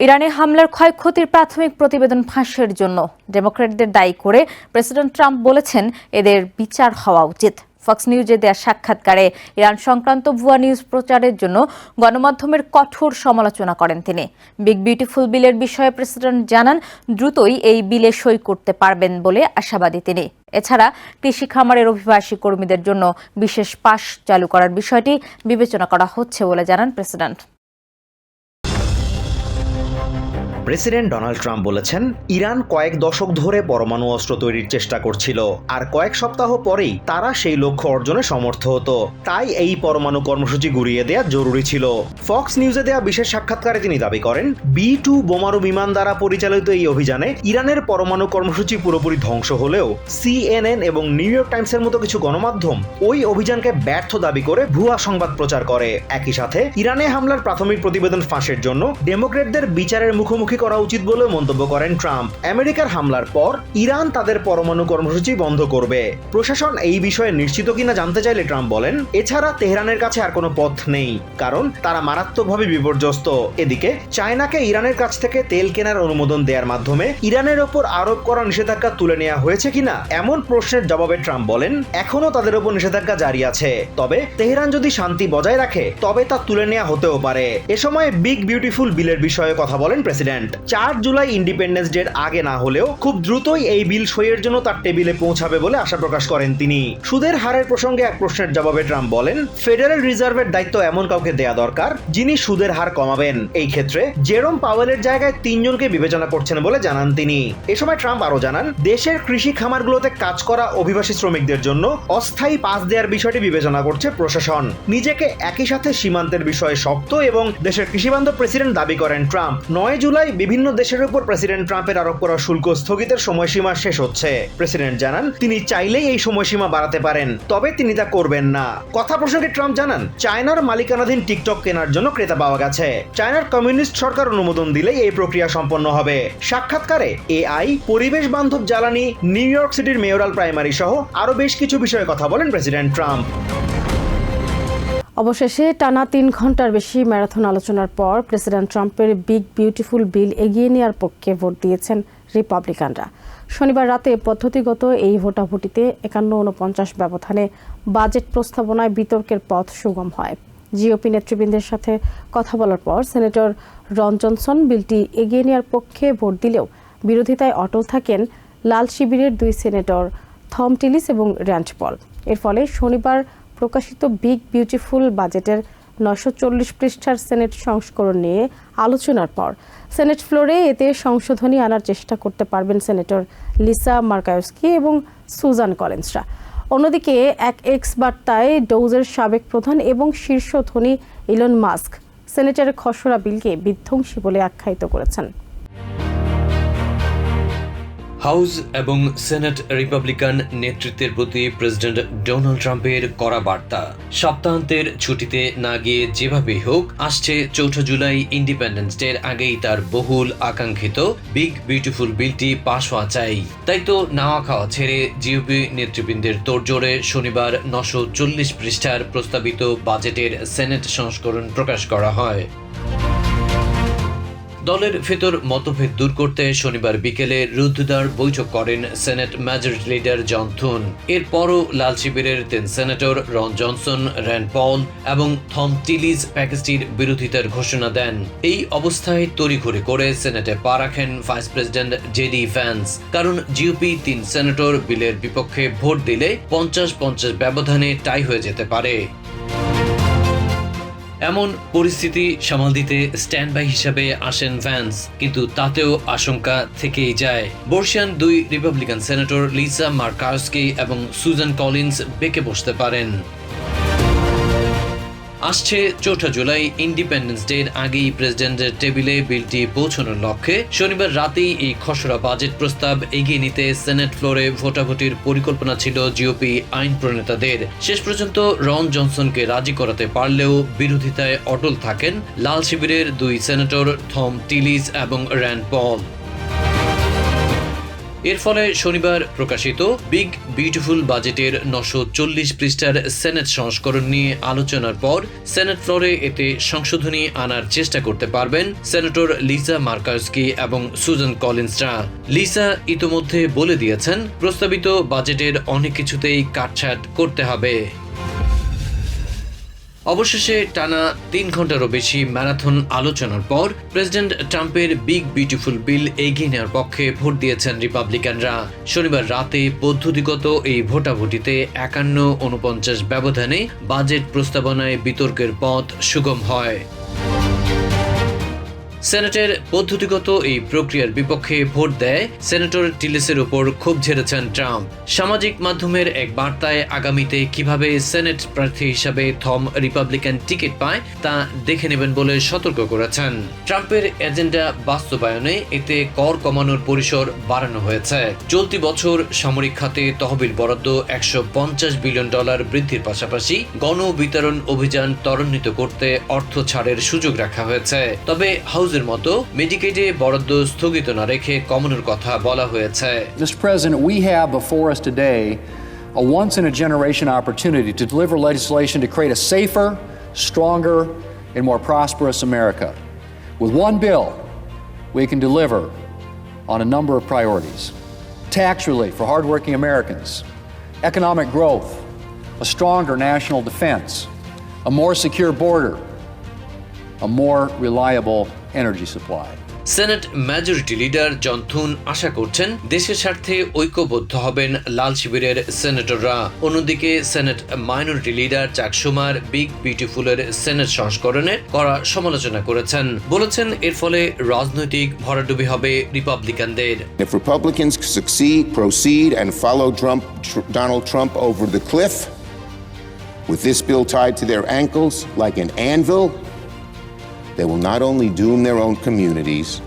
ইরানে হামলার ক্ষয়ক্ষতির প্রাথমিক প্রতিবেদন ফাঁসের জন্য ডেমোক্রেটদের দায়ী করে প্রেসিডেন্ট ট্রাম্প বলেছেন এদের বিচার হওয়া উচিত। ফক্স নিউজে দেওয়া সাক্ষাৎকারে ইরান সংক্রান্ত ভুয়া নিউজ প্রচারের জন্য গণমাধ্যমের কঠোর সমালোচনা করেন তিনি। বিগ বিউটিফুল বিলের বিষয়ে প্রেসিডেন্ট জানান, দ্রুতই এই বিলে সই করতে পারবেন বলে আশাবাদী তিনি। এছাড়া কৃষি খামারের অভিবাসী কর্মীদের জন্য বিশেষ পাশ চালু করার বিষয়টি বিবেচনা করা হচ্ছে বলে জানান প্রেসিডেন্ট। প্রেসিডেন্ট ডোনাল্ড ট্রাম্প বলেছেন, ইরান কয়েক দশক ধরে পরমাণু অস্ত্র তৈরির চেষ্টা করছিল, আর কয়েক সপ্তাহ পরেই তারা সেই লক্ষ্য অর্জনে সমর্থ হতো। তাই এই পরমাণু কর্মসূচি গুড়িয়ে দেওয়া জরুরি ছিল। ফক্স নিউজে দেওয়া বিশেষ সাক্ষাৎকারে তিনি দাবি করেন, বি টু বোমারু বিমান দ্বারা পরিচালিত এই অভিযানে ইরানের পরমাণু কর্মসূচি পুরোপুরি ধ্বংস হলেও সিএনএন এবং নিউ ইয়র্ক টাইমসের মতো কিছু গণমাধ্যম ওই অভিযানকে ব্যর্থ দাবি করে ভুয়া সংবাদ প্রচার করে। একই সাথে, ইরানে হামলার প্রাথমিক প্রতিবেদন ফাঁসের জন্য ডেমোক্রেটদের বিচারের মুখোমুখি করা উচিত বলে মন্তব্য করেন ট্রাম্প। আমেরিকার হামলার পর ইরান তাদের পরমাণু কর্মসূচি বন্ধ করবে। প্রশাসন এই বিষয়ে নিশ্চিত কিনা জানতে চাইলে ট্রাম্প বলেন, এছাড়া তেহরানের কাছে আর কোনো পথ নেই, কারণ তারা মারাত্মকভাবে বিপর্যস্ত। এদিকে, চায়নাকে ইরানের কাছ থেকে তেল কেনার অনুমোদন দেওয়ার মাধ্যমে ইরানের ওপর আরোপ করা নিষেধাজ্ঞা তুলে নেওয়া হয়েছে কিনা, এমন প্রশ্নের জবাবে ট্রাম্প বলেন, এখনও তাদের ওপর নিষেধাজ্ঞা জারি আছে। তবে তেহরান যদি শান্তি বজায় রাখে, তবে তা তুলে নেওয়া হতেও পারে। এ সময় বিগ বিউটিফুল বিলের বিষয়ে কথা বলেন প্রেসিডেন্ট। চার জুলাই ইন্ডিপেন্ডেন্স ডের আগে না হলেও খুব দ্রুতই এই বিল সইয়ের জন্য তার টেবিলে পৌঁছাবে বলে আশা প্রকাশ করেন তিনি। সুদের হারের প্রসঙ্গে এক প্রশ্নের জবাবে ট্রাম্প বলেন, ফেডারেল রিজার্ভের দায়িত্ব এমন কাউকে দেয়া দরকার যিনি সুদের হার কমাবেন। এই ক্ষেত্রে জেরোম পাওয়েলের জায়গায় তিনজনকে বিবেচনা করছেন বলে জানান তিনি। এ সময় ট্রাম্প আরও জানান, দেশের কৃষি খামারগুলোতে কাজ করা অভিবাসী শ্রমিকদের জন্য অস্থায়ী পাস দেওয়ার বিষয়টি বিবেচনা করছে প্রশাসন। নিজেকে একই সাথে সীমান্তের বিষয়ে শক্ত এবং দেশের কৃষিবান্ধব প্রেসিডেন্ট দাবি করেন ট্রাম্প। নয় জুলাই বিভিন্ন দেশের উপর প্রেসিডেন্ট ট্রাম্পের আরোপ করা শুল্ক স্থগিতের সময়সীমা শেষ হচ্ছে। প্রেসিডেন্ট জানান, তিনি চাইলেই এই সময়সীমা বাড়াতে পারেন, তবে তিনি তা করবেন না। কথা প্রসঙ্গে ট্রাম্প জানান, চায়নার মালিকানাধীন টিকটক কেনার জন্য ক্রেতা পাওয়া গেছে। চায়নার কমিউনিস্ট সরকার অনুমোদন দিলেই এই প্রক্রিয়া সম্পন্ন হবে। সাক্ষাৎকারে এআই, পরিবেশ বান্ধব জ্বালানি, নিউ ইয়র্ক সিটির মেয়রাল প্রাইমারি সহ আরও বেশ কিছু বিষয়ে কথা বলেন প্রেসিডেন্ট ট্রাম্প। অবশেষে টানা তিন ঘণ্টার বেশি ম্যারাথন আলোচনার পর প্রেসিডেন্ট ট্রাম্পের বিগ বিউটিফুল বিল এগিয়ে নেওয়ার পক্ষে ভোট দিয়েছেন রিপাবলিকানরা। শনিবার রাতে পদ্ধতিগত এই ভোটাভুটিতে একান্ন উনপঞ্চাশ ব্যবধানে বাজেট প্রস্তাবনায় বিতর্কের পথ সুগম হয়। জিওপি নেতৃবৃন্দের সাথে কথা বলার পর সেনেটর রন জনসন বিলটি এগিয়ে নেওয়ার পক্ষে ভোট দিলেও বিরোধিতায় অটল থাকেন লাল শিবিরের দুই সেনেটর থম টিলিস এবং র্যান্ড পল। এর ফলে শনিবার প্রকাশিত বিগ বিউটিফুল বাজেটের নশো চল্লিশ পৃষ্ঠার সেনেট সংস্করণ নিয়ে আলোচনার পর সেনেট ফ্লোরে এতে সংশোধনী আনার চেষ্টা করতে পারবেন সেনেটর লিসা মার্কায়স্কি এবং সুজান কলেন্সরা অন্যদিকে এক এক্স বার্তায় ডৌজের সাবেক প্রধান এবং শীর্ষ ধনী ইলন মাস্ক সেনেটের খসড়া বিলকে বিধ্বংসী বলে আখ্যায়িত করেছেন। হাউস এবং সেনেট রিপাবলিকান নেতৃত্বের প্রতি প্রেসিডেন্ট ডোনাল্ড ট্রাম্পের কড়া বার্তা। সপ্তাহান্তের ছুটিতে না গিয়ে যেভাবেই হোক, আসছে চৌঠা জুলাই ইন্ডিপেন্ডেন্স ডের আগেই তার বহুল আকাঙ্ক্ষিত বিগ বিউটিফুল বিলটি পাশ হওয়া চাই। তাই তো নাওয়া খাওয়া ছেড়ে জিওপি নেতৃবৃন্দের তোড়জোড়ে শনিবার নশো চল্লিশ পৃষ্ঠার প্রস্তাবিত বাজেটের সেনেট সংস্করণ প্রকাশ করা হয়। দলের ভেতর মতভেদ দূর করতে শনিবার বিকেলে রুদ্ধদ্বার বৈঠক করেন senate majority leader John Thune. এরপরও লাল শিবিরের তিন senator Ron Johnson Rand Paul এবং থম টিলিজ প্যাকেজটির বিরোধিতার ঘোষণা দেন। এই অবস্থায় তড়িঘড়ি করে সেনেটে পা রাখেন ভাইস প্রেসিডেন্ট জেডি ভ্যান্স। কারণ জিওপি তিন সেনেটর বিলের বিপক্ষে ভোট দিলে পঞ্চাশ পঞ্চাশ ব্যবধানে টাই হয়ে যেতে পারে। এমন পরিস্থিতি সামাল দিতে স্ট্যান্ড বাই হিসাবে আসেন ভ্যান্স কিন্তু তাতেও আশঙ্কা থেকেই যায়। বর্ষিয়ান দুই রিপাবলিকান সেনেটর লিসা মার্কাউসকে এবং সুজান কলিন্স বেঁকে বসতে পারেন। আসছে চৌঠা জুলাই ইন্ডিপেন্ডেন্স ডের আগেই প্রেসিডেন্টের টেবিলে বিলটি পৌঁছানোর লক্ষ্যে। শনিবার রাতেই এই খসড়া বাজেট প্রস্তাব এগিয়ে নিতে সেনেট ফ্লোরে ভোটাভুটির পরিকল্পনা ছিল জিওপি আইন প্রণেতাদের। শেষ পর্যন্ত রন জনসনকে রাজি করাতে পারলেও বিরোধিতায় অটল থাকেন লাল শিবিরের দুই সেনেটর থম টিলিস এবং র্যান্ড পল। এর ফলে শনিবার প্রকাশিত বিগ বিউটিফুল বাজেটের নশো চল্লিশ পৃষ্ঠার সেনেট সংস্করণ নিয়ে আলোচনার পর সেনেট ফ্লোরে এতে সংশোধনী আনার চেষ্টা করতে পারবেন সেনেটর লিসা মার্কার্সকি এবং সুজন কলিন্সরা। লিসা ইতোমধ্যে বলে দিয়েছেন, প্রস্তাবিত বাজেটের অনেক কিছুতেই কাটছাট করতে হবে। অবশেষে টানা তিন ঘন্টারও বেশি ম্যারাথন আলোচনার পর প্রেসিডেন্ট ট্রাম্পের বিগ বিউটিফুল বিল এগিয়ে নেওয়ার পক্ষে ভোট দিয়েছেন রিপাবলিকানরা। শনিবার রাতে পদ্ধতিগত এই ভোটাভুটিতে একান্ন উনপঞ্চাশ ব্যবধানে বাজেট প্রস্তাবনায় বিতর্কের পথ সুগম হয়। সেনেটের পদ্ধতিগত এই প্রক্রিয়ার বিপক্ষে ভোট দেয় সেনেটর টিলেসের উপর ক্ষোভ ঝেড়েছেন ট্রাম্প। সামাজিক মাধ্যমের এক বার্তায় আগামীতে কীভাবে সেনেট প্রার্থী হিসাবে থম রিপাবলিকান টিকিট পায় তা দেখে নেবেন বলে সতর্ক করেছেন। ট্রাম্পের এজেন্ডা বাস্তবায়নে এতে কর কমানোর পরিসর বাড়ানো হয়েছে। চলতি বছর সামরিক খাতে তহবিল বরাদ্দ একশো পঞ্চাশ বিলিয়ন ডলার বৃদ্ধির পাশাপাশি গণবিতরণ অভিযান ত্বরান্বিত করতে অর্থ ছাড়ের সুযোগ রাখা হয়েছে। তবে হাউজের মতো মেডিকেডে বরাদ্দ স্থগিত না রেখে কমানোর কথা বলা হয়েছে Mr. President, we have before us today a once in a generation opportunity to deliver legislation to create a safer, stronger, and more prosperous America. With one bill, we can deliver on a number of priorities tax relief for hardworking Americans, economic growth, a stronger national defense, a more secure border, a more reliable energy supply. Senate majority leader John Thune আশা করছেন দেশের স্বার্থে ঐক্যবদ্ধ হবেন লাল শিবিরের সেনেটররা। অন্যদিকে senate minority leader চাক সুমার বিগ বিউটিফুলের সেনেট সংস্করণের করা সমালোচনা করেছেন। বলেছেন এর ফলে রাজনৈতিক ভরাডুবি হবে রিপাবলিকানদের। If Republicans succeed, proceed, and follow Trump, Tr- Donald Trump over the cliff, with this bill tied to their ankles like an anvil, they will not only doom their own communities,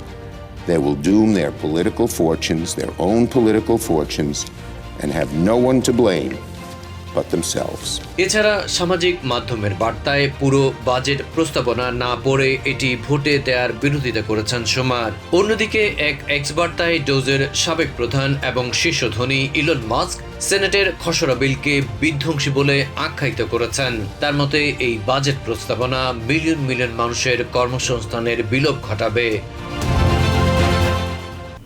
they will doom their political fortunes, their own political fortunes, and have no one to blame but themselves. এছাড়া সামাজিক মাধ্যমের বার্তায় পুরো budget প্রস্তাবনা না পড়ে এটি ভোটে দেওয়ার বিরোধিতা করেছেন সোমার। অন্যদিকে এক এক্স বার্তায় ডোজের সাবেক প্রধান এবং শীর্ষ ধনী ইলন মাস্ক সেনেটের খসড়া বিলকে বিধ্বংসী বলে আখ্যায়িত করেছেন। তার মতে এই বাজেট প্রস্তাবনা মিলিয়ন মিলিয়ন মানুষের কর্মসংস্থানের বিলোপ ঘটাবে।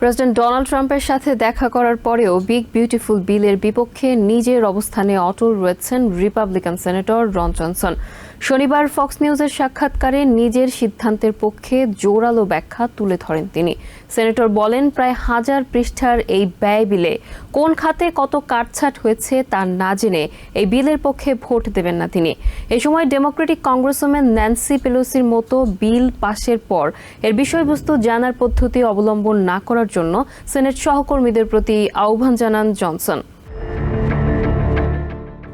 প্রেসিডেন্ট ডোনাল্ড ট্রাম্পের সাথে দেখা করার পরেও বিগ বিউটিফুল বিলের বিপক্ষে নিজের অবস্থানে অটল রয়েছেন রিপাবলিকান সেনেটর রন জনসন। শনিবার ফক্স নিউজের সাক্ষাৎকারে নিজের সিদ্ধান্তের পক্ষে জোরালো ব্যাখ্যা তুলে ধরেন তিনি। সেনেটর বলেন, প্রায় হাজার পৃষ্ঠার এই ব্যয় বিলে কোন খাতে কত কাটছাট হয়েছে তা না জেনে এই বিলের পক্ষে ভোট দেবেন না তিনি। এ সময় ডেমোক্রেটিক কংগ্রেসম্যান ন্যান্সি পেলোসির মতো বিল পাশের পর এর বিষয়বস্তু জানার পদ্ধতি অবলম্বন না করার জন্য সেনেট সহকর্মীদের প্রতি আহ্বান জানান জনসন।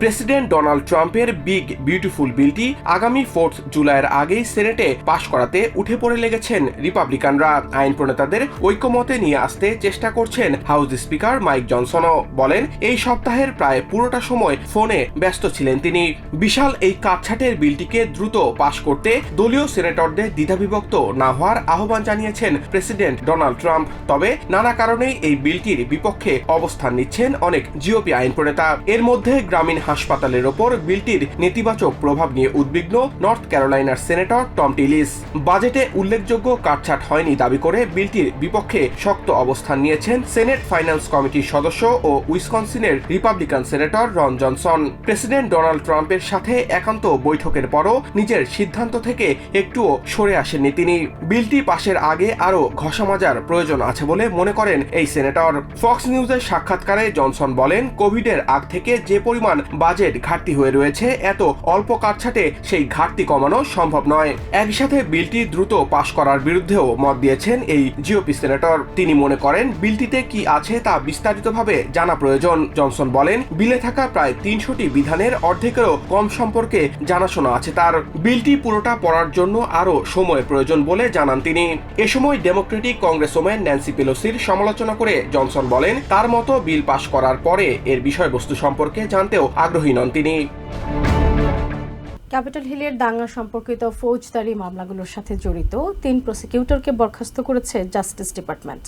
প্রেসিডেন্ট ডোনাল্ড ট্রাম্পের বিগ, বিউটিফুল বিলটি আগামী ফোর্থ জুলাইয়ের আগেই সেনেটে পাশ করাতে উঠে পড়ে লেগেছেন রিপাবলিকানরা। আইন প্রণেতাদের ঐক্যমতে নিয়ে আসতে চেষ্টা করছেন হাউস স্পিকার মাইক জনসনও বলেন, এই সপ্তাহের প্রায় পুরোটা সময় ফোনে ব্যস্ত ছিলেন তিনি। বিশাল এই কাটছাটের বিলটিকে দ্রুত পাশ করতে দলীয় সিনেটরদের দ্বিধাবিভক্ত না হওয়ার আহ্বান জানিয়েছেন প্রেসিডেন্ট ডোনাল্ড ট্রাম্প। তবে নানা কারণেই এই বিলটির বিপক্ষে অবস্থান নিচ্ছেন অনেক জিওপি আইন প্রণেতা। এর মধ্যে গ্রামীণ হাসপাতালের ওপর বিলটির নেতিবাচক প্রভাব নিয়ে উদ্বিগ্ন নর্থ ক্যারোলাইনার সেনেটর টম টিলিস। বাজেটে উল্লেখযোগ্য কাটছাট হয়নি দাবি করে বিলটির বিপক্ষে শক্ত অবস্থান নিয়েছেন সেনেট ফাইন্যান্স কমিটির সদস্য ও উইসকনসিনের Republican senator Ron Johnson. President Donald ট্রাম্পের সাথে একান্ত বৈঠকের পরও নিজের সিদ্ধান্ত থেকে একটুও সরে আসেননি তিনি। বিলটি পাশের আগে আরও ঘষা মাজার প্রয়োজন আছে বলে মনে করেন এই সেনেটর। ফক্স নিউজের সাক্ষাৎকারে জনসন বলেন, কোভিডের আগ থেকে যে পরিমাণ বাজেট ঘাটতি হয়ে রয়েছে, এত অল্প কাটছাটে সেই ঘাটতি কমানো সম্ভব নয়। একই সাথে বিলটি দ্রুত পাশ করার বিরুদ্ধেও মত দিয়েছেন এই জিওপি সেনেটর। তিনি মনে করেন, বিলটিতে কি আছে তা বিস্তারিতভাবে জানা প্রয়োজন। জনসন বলেন, বিলে থাকা প্রায় তিনশোটি বিধানের অর্ধেকেরও কম সম্পর্কে জানাশোনা আছে তার। বিলটি পুরোটা পড়ার জন্য আরও সময় প্রয়োজন বলে জানান তিনি। এ সময় ডেমোক্রেটিক কংগ্রেসম্যান ন্যান্সি পেলোসির সমালোচনা করে জনসন বলেন, তার মতো বিল পাশ করার পরে এর বিষয়বস্তু সম্পর্কে জানতেও আগ্রহী নন তিনি। ক্যাপিটাল হিলের দাঙ্গা সম্পর্কিত ফৌজদারি মামলাগুলোর সাথে জড়িত তিন প্রসিকিউটরকে বরখাস্ত করেছে জাস্টিস ডিপার্টমেন্ট,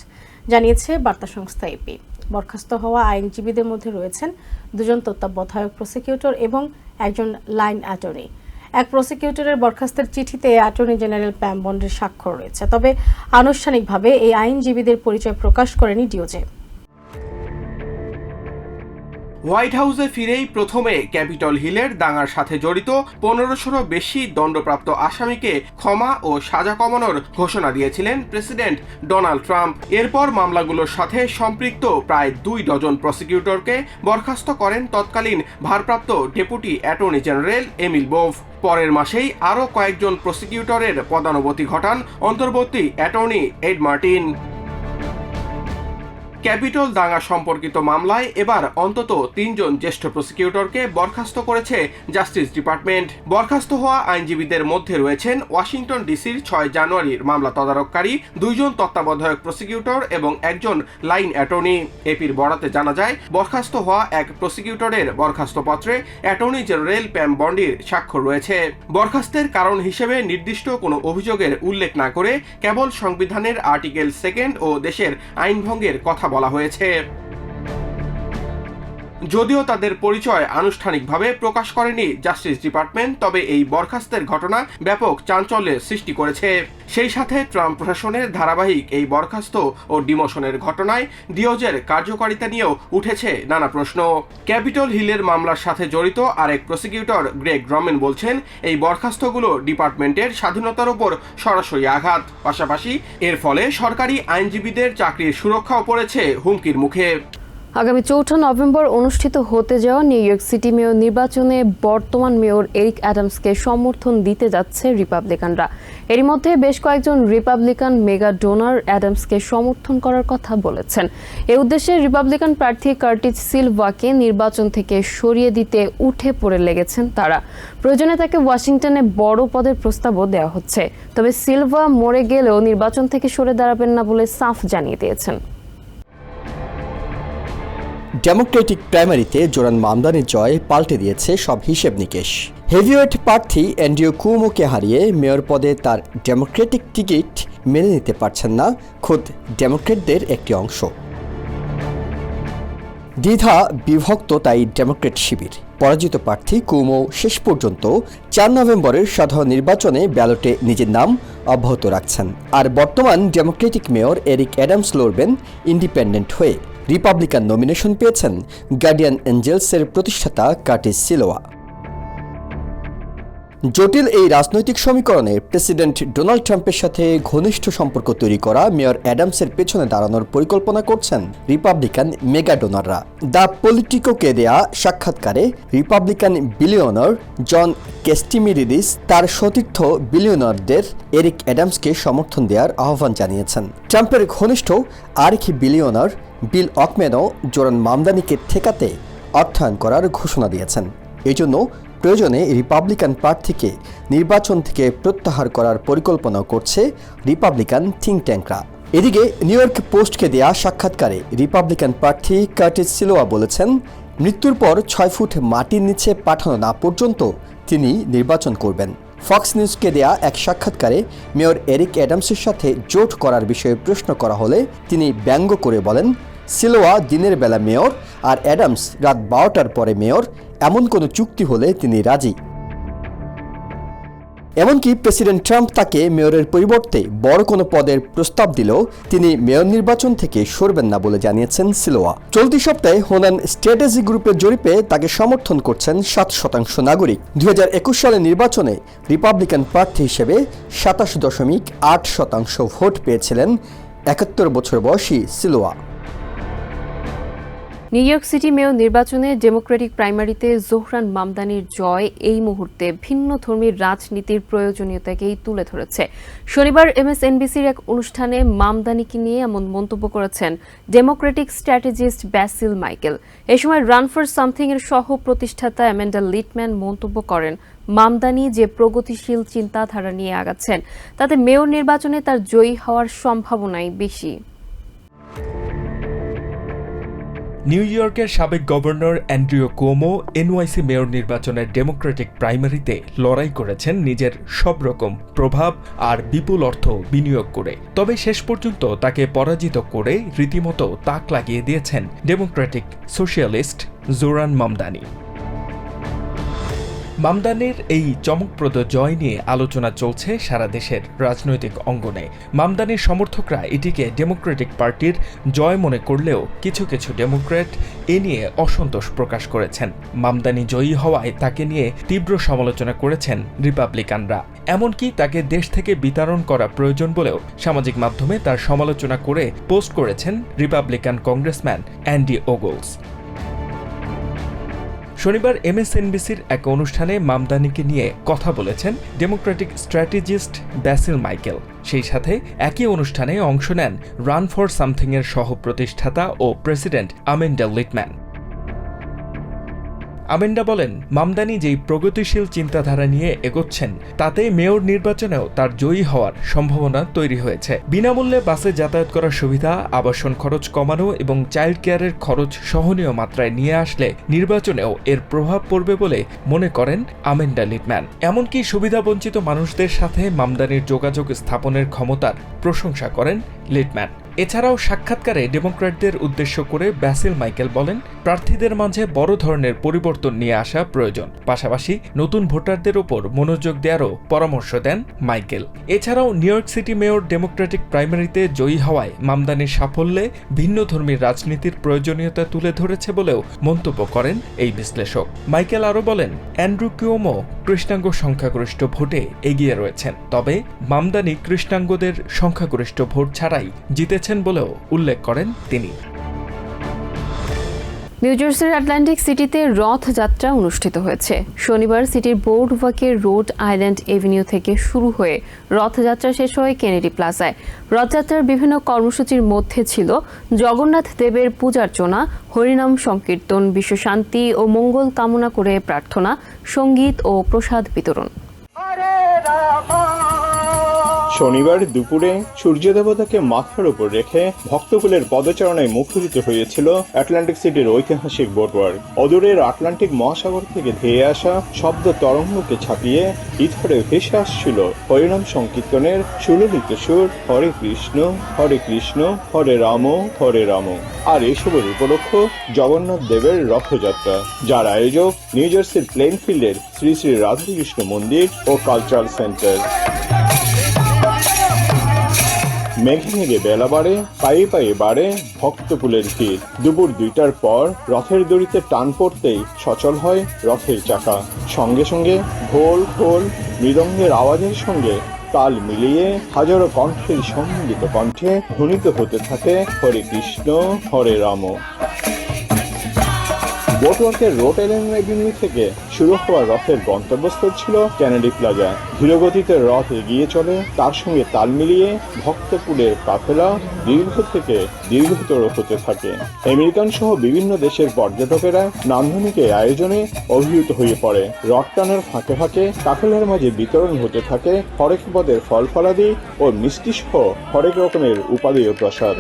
জানিয়েছে বার্তা সংস্থা এপি বরখাস্ত হওয়া আইনজীবীদের মধ্যে রয়েছেন দুজন তত্ত্বাবধায়ক প্রসিকিউটর এবং একজন লাইন অ্যাটর্নি। এক প্রসিকিউটরের বরখাস্তের চিঠিতে অ্যাটর্নি জেনারেল প্যাম বন্ডের স্বাক্ষর রয়েছে, তবে আনুষ্ঠানিকভাবে এই আইনজীবীদের পরিচয় প্রকাশ করেনি ডিওজে। হোয়াইট হাউসে ফিরেই প্রথমে ক্যাপিটল হিলের দাঙ্গার সাথে জড়িত পনেরোশোরও বেশি দণ্ডপ্রাপ্ত আসামিকে ক্ষমা ও সাজা কমানোর ঘোষণা দিয়েছিলেন প্রেসিডেন্ট ডোনাল্ড ট্রাম্প। এরপর মামলাগুলোর সাথে সম্পৃক্ত প্রায় দুই ডজন প্রসিকিউটরকে বরখাস্ত করেন তৎকালীন ভারপ্রাপ্ত deputy attorney general Emil Bove পরের মাসেই আরও কয়েকজন প্রসিকিউটরের পদানুমতি ঘটান অন্তর্বর্তী অ্যাটর্নি এড মার্টিন। ক্যাপিটল দাঙ্গা সম্পর্কিত মামলায় এবার অন্তত তিনজন জ্যেষ্ঠ প্রসিকিউটরকে বরখাস্ত করেছে জাস্টিস ডিপার্টমেন্ট। বরখাস্ত হওয়া আইনজীবীদের মধ্যে রয়েছেন ওয়াশিংটন ডিসির ছয় জানুয়ারির মামলা তদারককারী, দুইজন তত্ত্বাবধায়ক প্রসিকিউটর এবং একজন লাইন অ্যাটর্নি। এপির বরাতে জানা যায়, বরখাস্ত হওয়া এক প্রসিকিউটরের বরখাস্ত পত্রে অ্যাটর্নি জেনারেল প্যাম বন্ডির স্বাক্ষর রয়েছে। বরখাস্তের কারণ হিসেবে নির্দিষ্ট কোনো অভিযোগের উল্লেখ না করে কেবল সংবিধানের আর্টিকেল সেকেন্ড ও দেশের আইনভঙ্গের কথা বলা হয়েছে। যদিও তাদের পরিচয় আনুষ্ঠানিকভাবে প্রকাশ করেনি জাস্টিস ডিপার্টমেন্ট, তবে এই বরখাস্তের ঘটনা ব্যাপক চাঞ্চল্যের সৃষ্টি করেছে। সেই সাথে ট্রাম্প প্রশাসনের ধারাবাহিক এই বরখাস্ত ও ডিমোশনের ঘটনায় ডিওজের কার্যকারিতা নিয়েও উঠেছে নানা প্রশ্ন। ক্যাপিটল হিলের মামলার সাথে জড়িত আরেক প্রসিকিউটর গ্রেগ রমেন বলছেন, এই বরখাস্তগুলো ডিপার্টমেন্টের স্বাধীনতার উপর সরাসরি আঘাত। পাশাপাশি এর ফলে সরকারি আইনজীবীদের চাকরির সুরক্ষাও পড়েছে হুমকির মুখে। আগামী চৌঠা নভেম্বর অনুষ্ঠিত হতে যাওয়া নিউ ইয়র্ক সিটি মেয়র নির্বাচনে বর্তমান মেয়র এরিক অ্যাডামসকে সমর্থন দিতে যাচ্ছে রিপাবলিকানরা। এরই মধ্যে বেশ কয়েকজন রিপাবলিকান মেগা ডোনার অ্যাডামসকে সমর্থন করার কথা বলেছেন। এ উদ্দেশ্যে রিপাবলিকান প্রার্থী কার্টিজ সিলভাকে নির্বাচন থেকে সরিয়ে দিতে উঠে পড়ে লেগেছেন তারা। প্রয়োজনে তাকে ওয়াশিংটনে বড় পদের প্রস্তাবও দেওয়া হচ্ছে। তবে সিলভা মরে গেলেও নির্বাচন থেকে সরে দাঁড়াবেন না বলে সাফ জানিয়ে দিয়েছেন। ডেমোক্রেটিক প্রাইমারিতে জোরান মামদানির জয় পাল্টে দিয়েছে সব হিসেব নিকেশ। হেভিওয়েট প্রার্থী অ্যান্ড্রিও কুমোকে হারিয়ে মেয়র পদে তার ডেমোক্রেটিক টিকিট মেনে নিতে পারছেন না খোদ ডেমোক্রেটদের একটি অংশ। দ্বিধা বিভক্ত তাই ডেমোক্রেট শিবির। পরাজিত প্রার্থী কুমো শেষ পর্যন্ত চার নভেম্বরের সাধারণ নির্বাচনে ব্যালটে নিজের নাম অব্যাহত রাখছেন। আর বর্তমান ডেমোক্রেটিক মেয়র এরিক অ্যাডামস লড়বেন ইন্ডিপেন্ডেন্ট হয়ে। রিপাবলিকান নমিনেশন পেয়েছেন গার্ডিয়ান এঞ্জেলসের প্রতিষ্ঠাতা কার্টিস সিলোয়া জটিল এই রাজনৈতিক সমীকরণে প্রেসিডেন্ট ডোনাল্ড ট্রাম্পের সাথে ঘনিষ্ঠ সম্পর্ক তৈরি করা মেয়র অ্যাডামসের পেছনে দাঁড়ানোর পরিকল্পনা করছেন রিপাবলিকান মেগা ডোনাররা দ্য পলিটিকোকে দেয়া সাক্ষাৎকারে রিপাবলিকান বিলিয়নার জন কেস্টিমিরিডিস তার সতীর্থ বিলিয়নারদের এরিক অ্যাডামসকে সমর্থন দেওয়ার আহ্বান জানিয়েছেন। ট্রাম্পের ঘনিষ্ঠ আরেক বিলিয়নার বিল অকমেনও জোরান মামদানিকে ঠেকাতে অর্থায়ন করার ঘোষণা দিয়েছেন। এই জন্য প্রয়োজনে রিপাবলিকান প্রার্থীকে নির্বাচন থেকে প্রত্যাহার করার পরিকল্পনা করছে রিপাবলিকান থিঙ্ক ট্যাঙ্করা। এদিকে নিউ ইয়র্ক পোস্টকে দেয়া সাক্ষাৎকারে রিপাবলিকান প্রার্থী কার্টিস সিলোয়া বলেছেন, মৃত্যুর পর ছয় ফুট মাটির নিচে পাঠানো না পর্যন্ত তিনি নির্বাচন করবেন। ফক্স নিউজকে দেয়া এক সাক্ষাৎকারে মেয়র এরিক অ্যাডামসের সাথে জোট করার বিষয়ে প্রশ্ন করা হলে তিনি ব্যঙ্গ করে বলেন সিলোয়া দিনের বেলা মেয়র আর অ্যাডামস রাত বারোটার পরে মেয়র, এমন কোনো চুক্তি হলে তিনি রাজি। এমনকি প্রেসিডেন্ট ট্রাম্প তাকে মেয়রের পরিবর্তে বড় কোনো পদের প্রস্তাব দিলেও তিনি মেয়র নির্বাচন থেকে সরবেন না বলে জানিয়েছেন সিলোয়া। চলতি সপ্তাহে হোনান স্ট্র্যাটেজি গ্রুপের জরিপে তাকে সমর্থন করছেন সাত শতাংশ নাগরিক। দুই সালের নির্বাচনে রিপাবলিকান প্রার্থী হিসেবে সাতাশ দশমিক আট শতাংশ ভোট পেয়েছিলেন একাত্তর বছর বয়সী Sliwa. New York City mayor নির্বাচনে ডেমোক্রেটিক প্রাইমারিতে জোহরান মামদানির জয় এই মুহূর্তে ভিন্ন ধর্মীর রাজনীতির প্রয়োজনীয়তাকেই তুলে ধরেছে। শনিবার এমএসএনবিসির এক অনুষ্ঠানে মামদানিকে নিয়ে এমন মন্তব্য করেছেন ডেমোক্রেটিক স্ট্র্যাটেজিস্ট ব্যাসিল মাইকেল এ সময় রান ফর সামথিং এর সহ প্রতিষ্ঠাতা অ্যামেন্ডা লিটম্যান মন্তব্য করেন, মামদানি যে প্রগতিশীল চিন্তাধারা নিয়ে আগাচ্ছেন, তাতে মেয়র নির্বাচনে তার জয়ী হওয়ার সম্ভাবনাই বেশি। নিউ ইয়র্কের সাবেক governor Andrew Cuomo NYC mayor নির্বাচনের ডেমোক্রেটিক প্রাইমারিতে লড়াই করেছেন নিজের সব রকম প্রভাব আর বিপুল অর্থ বিনিয়োগ করে। তবে শেষ পর্যন্ত তাকে পরাজিত করে রীতিমতো তাক লাগিয়ে দিয়েছেন ডেমোক্রেটিক সোশ্যালিস্ট জোরান মামদানি। মামদানির এই চমকপ্রদ জয় নিয়ে আলোচনা চলছে সারা দেশের রাজনৈতিক অঙ্গনে। মামদানির সমর্থকরা এটিকে ডেমোক্রেটিক পার্টির জয় মনে করলেও কিছু কিছু ডেমোক্র্যাট এ নিয়ে অসন্তোষ প্রকাশ করেছেন। মামদানি জয়ী হওয়ায় তাকে নিয়ে তীব্র সমালোচনা করেছেন রিপাবলিকানরা। এমনকি তাকে দেশ থেকে বিতরণ করা প্রয়োজন বলেও সামাজিক মাধ্যমে তার সমালোচনা করে পোস্ট করেছেন রিপাবলিকান কংগ্রেসম্যান অ্যান্ডি ওগলস। শনিবার এমএসএনবিসির এক অনুষ্ঠানে মামদানিকে নিয়ে কথা বলেছেন ডেমোক্রেটিক স্ট্র্যাটেজিস্ট ব্যাসিল মাইকেল। সেই সাথে একই অনুষ্ঠানে অংশ নেন রান ফর সামথিংয়ের সহ প্রতিষ্ঠাতা ও প্রেসিডেন্ট আমেন্ডা লিটম্যান। আমেন্ডা বলেন, মামদানি যেই প্রগতিশীল চিন্তাধারা নিয়ে এগোচ্ছেন তাতে মেয়র নির্বাচনেও তার জয়ী হওয়ার সম্ভাবনা তৈরি হয়েছে। বিনামূল্যে বাসে যাতায়াত করার সুবিধা, আবাসন খরচ কমানো এবং চাইল্ড কেয়ারের খরচ সহনীয় মাত্রায় নিয়ে আসলে নির্বাচনেও এর প্রভাব পড়বে বলে মনে করেন আমেন্ডা লিটম্যান। এমনকি সুবিধাবঞ্চিত মানুষদের সাথে মামদানির যোগাযোগ স্থাপনের ক্ষমতার প্রশংসা করেন লিটম্যান। এছাড়াও সাক্ষাৎকারে ডেমোক্র্যাটদের উদ্দেশ্য করে ব্যাসিল মাইকেল বলেন, প্রার্থীদের মাঝে বড় ধরনের পরিবর্তন নিয়ে আসা প্রয়োজন। পাশাপাশি নতুন ভোটারদের ওপর মনোযোগ দেওয়ারও পরামর্শ দেন মাইকেল। এছাড়াও New York City mayor Democratic প্রাইমারিতে জয়ী হওয়ায় মামদানির সাফল্যে ভিন্নধর্মী রাজনীতির প্রয়োজনীয়তা তুলে ধরেছে বলেও মন্তব্য করেন এই বিশ্লেষক। মাইকেল আরও বলেন, অ্যান্ড্রু কিওমো কৃষ্ণাঙ্গ সংখ্যাগরিষ্ঠ ভোটে এগিয়ে রয়েছেন, তবে মামদানি কৃষ্ণাঙ্গদের সংখ্যাগরিষ্ঠ ভোট ছাড়াই জিতেছেন বলেও উল্লেখ করেন তিনি। নিউ জার্সির আটলান্টিক সিটিতে রথযাত্রা অনুষ্ঠিত হয়েছে। শনিবার সিটির বোর্ড ওয়াকের রোড আইল্যান্ড এভিনিউ থেকে শুরু হয়ে রথযাত্রা শেষ হয় কেনেডি প্লাজায়। রথযাত্রার বিভিন্ন কর্মসূচির মধ্যে ছিল জগন্নাথ দেবের পূজার্চনা, হরিনাম সংকীর্তন, বিশ্বশান্তি ও মঙ্গল কামনা করে প্রার্থনা, সংগীত ও প্রসাদ বিতরণ। শনিবার দুপুরে সূর্য দেবতাকে মাথার উপর রেখে ভক্তকুলের পদচারণায় মুখরিত হয়েছিল আটলান্টিক সিটির ঐতিহাসিক বোটওয়ার্ক। অদূরের আটলান্টিক মহাসাগর থেকে ধেয়ে আসা শব্দ তরঙ্গকে ছাপিয়ে ইথরে ভেসে আসছিল হরিনাম সংকীর্তনের সুললিত সুর, হরে কৃষ্ণ হরে কৃষ্ণ, হরে রাম হরে রাম। আর এসবের উপলক্ষ জগন্নাথ দেবের রথযাত্রা, যার আয়োজক নিউ জার্সির প্লেনফিল্ডের শ্রী শ্রী রাধাকৃষ্ণ মন্দির ও কালচারাল সেন্টার। মেঘে বেলা বাড়ে, পায়ে পায়ে বাড়ে ভক্তকুলের ভিড় দুপুর দুইটার পর রথের দড়িতে টান পড়তেই সচল হয় রথের চাকা। সঙ্গে সঙ্গে ঢোল ঢোল মৃদঙ্গের আওয়াজের সঙ্গে তাল মিলিয়ে হাজারো কণ্ঠের সম্মিলিত কণ্ঠে ধ্বনিত হতে থাকে হরে কৃষ্ণ, হরে রাম। বোটওয়ার্কের রোড এলেন এভিনিউ থেকে শুরু হওয়া রথের গন্তব্যস্থল ছিল ক্যানেডি প্লাজা। ধীরগতিতে রথ এগিয়ে চলে, তার সঙ্গে তাল মিলিয়ে ভক্তপুরের কাফেলা দীর্ঘ থেকে দীর্ঘতর হতে থাকে। আমেরিকান সহ বিভিন্ন দেশের পর্যটকেরা নান্দনিক এই আয়োজনে অভিভূত হয়ে পড়ে। রথ টানার ফাঁকে ফাঁকে কাফেলার মাঝে বিতরণ হতে থাকে হরেক পদের ফল ফলাদি ও মিষ্টি সহ হরেক রকমের উপাদেয় প্রসাদ।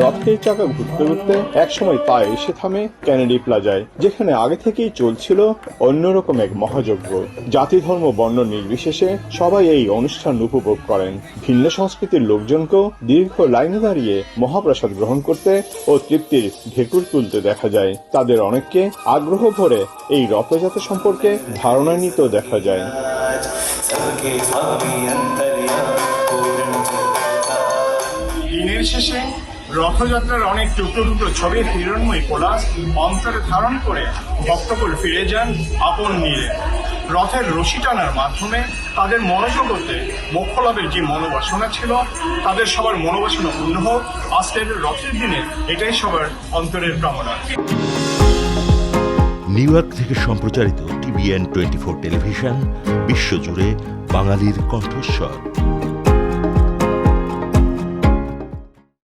রথের চাকা ঘুরতে ঘুরতে একসময় তা এসে থামে ক্যানেডি প্লাজায়, যেখানে আগে থেকেই চলছিল অন্যরকম এক মহাযজ্ঞ। জাতি, ধর্ম, বর্ণ নির্বিশেষে সবাই এই অনুষ্ঠান উপভোগ করেন। ভিন্ন সংস্কৃতির লোকজনকেও দীর্ঘ লাইনে দাঁড়িয়ে মহাপ্রসাদ গ্রহণ করতে ও তৃপ্তির ঢেকুর তুলতে দেখা যায়। তাদের অনেককে আগ্রহ ভরে এই রথযাত্রা সম্পর্কে ধারণা নিতেও দেখা যায়। শেষে রথযাত্রার অনেক টুকরো টুকরো ছবির হিরণময় কোলাস অন্তরে ধারণ করে ভক্তকুল ফিরে যান আপন নীড়ে রথের রশি টানার মাধ্যমে তাদের মনোজগতে মোক্ষ যে মনোবাসনা ছিল, তাদের সবার মনোবাসনা পূর্ণ হোক। আজকের রথের দিনে এটাই সবার অন্তরের কামনা। নিউ ইয়র্ক থেকে সম্প্রচারিত টিভিএন টোয়েন্টি ফোর টেলিভিশন, বিশ্বজুড়ে বাঙালির কণ্ঠস্বর।